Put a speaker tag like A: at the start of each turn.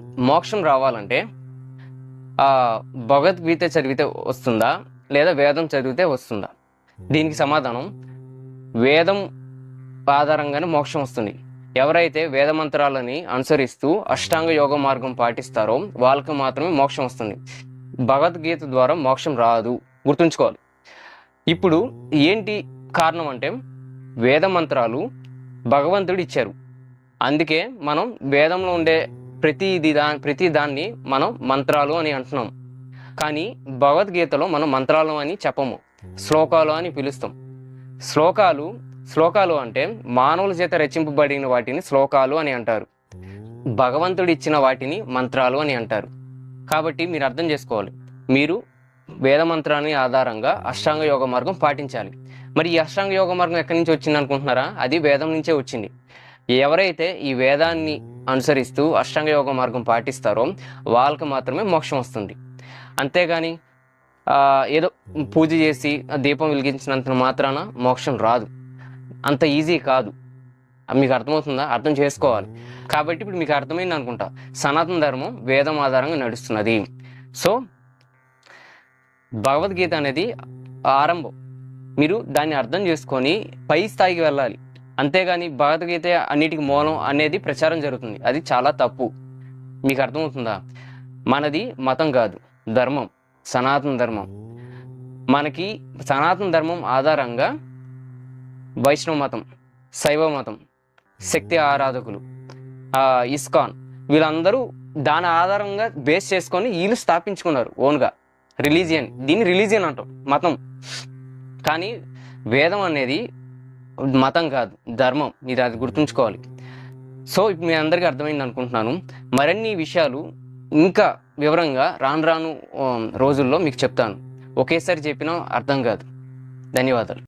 A: మోక్షం రావాలంటే ఆ, భగవద్గీత చదివితే వస్తుందా? లేదా వేదం చదివితే వస్తుందా? దీనికి సమాధానం వేదం ఆధారంగానే మోక్షం వస్తుంది. ఎవరైతే వేద మంత్రాలని అనుసరిస్తూ అష్టాంగ యోగ మార్గం పాటిస్తారో వాళ్ళకి మాత్రమే మోక్షం వస్తుంది. భగవద్గీత ద్వారా మోక్షం రాదు. గుర్తుంచుకోవాలి. ఇప్పుడు ఏంటి కారణం అంటే వేద మంత్రాలు భగవంతుడు ఇచ్చారు అందుకే మనం వేదంలో ఉండే ప్రతి దా ప్రతి దాన్ని మనం మంత్రాలు అని అంటున్నాం. కానీ భగవద్గీతలో మనం మంత్రాలు అని చెప్పము. శ్లోకాలు అని పిలుస్తాం. శ్లోకాలు శ్లోకాలు అంటే మానవుల చేత రచింపబడిన వాటిని శ్లోకాలు అని అంటారు. భగవంతుడు ఇచ్చిన వాటిని మంత్రాలు అని అంటారు. కాబట్టి మీరు అర్థం చేసుకోవాలి. మీరు వేద మంత్రాన్ని ఆధారంగా అష్టాంగ యోగ మార్గం పాటించాలి. మరి ఈ అష్టాంగ యోగ మార్గం ఎక్కడి నుంచి వచ్చింది అనుకుంటున్నారా అది వేదం నుంచే వచ్చింది. ఎవరైతే ఈ వేదాన్ని అనుసరిస్తూ అష్టాంగ యోగ మార్గం పాటిస్తారో వాళ్ళకి మాత్రమే మోక్షం వస్తుంది. అంతేగాని ఏదో పూజ చేసి దీపం వెలిగించినంత మాత్రాన మోక్షం రాదు. అంత ఈజీ కాదు. మీకు అర్థమవుతుందా? అర్థం చేసుకోవాలి. కాబట్టి ఇప్పుడు మీకు అర్థమైంది అనుకుంటా. సనాతన ధర్మం వేదం ఆధారంగా నడుస్తున్నది. సో భగవద్గీత అనేది ఆరంభం. మీరు దాన్ని అర్థం చేసుకొని పై స్థాయికి వెళ్ళాలి. అంతేగాని భగవద్గీత అన్నిటికి మూలం అనేది ప్రచారం జరుగుతుంది. అది చాలా తప్పు. మీకు అర్థమవుతుందా? మనది మతం కాదు ధర్మం సనాతన ధర్మం. మనకి సనాతన ధర్మం ఆధారంగా వైష్ణవ మతం శైవ మతం శక్తి ఆరాధకులు ఇస్కాన్ వీళ్ళందరూ దాని ఆధారంగా బేస్ చేసుకొని వీళ్ళు స్థాపించుకున్నారు ఓన్గా. రిలీజియన్ దీన్ని రిలీజియన్ అంటాం మతం. కానీ వేదం అనేది మతం కాదు ధర్మం. మీరు అది గుర్తుంచుకోవాలి. సో ఇప్పుడు మీ అందరికీ అర్థమైంది అనుకుంటున్నాను. మరిన్ని విషయాలు ఇంకా వివరంగా రాను రాను రోజుల్లో మీకు చెప్తాను. ఒకేసారి చెప్పినా అర్థం కాదు. ధన్యవాదాలు.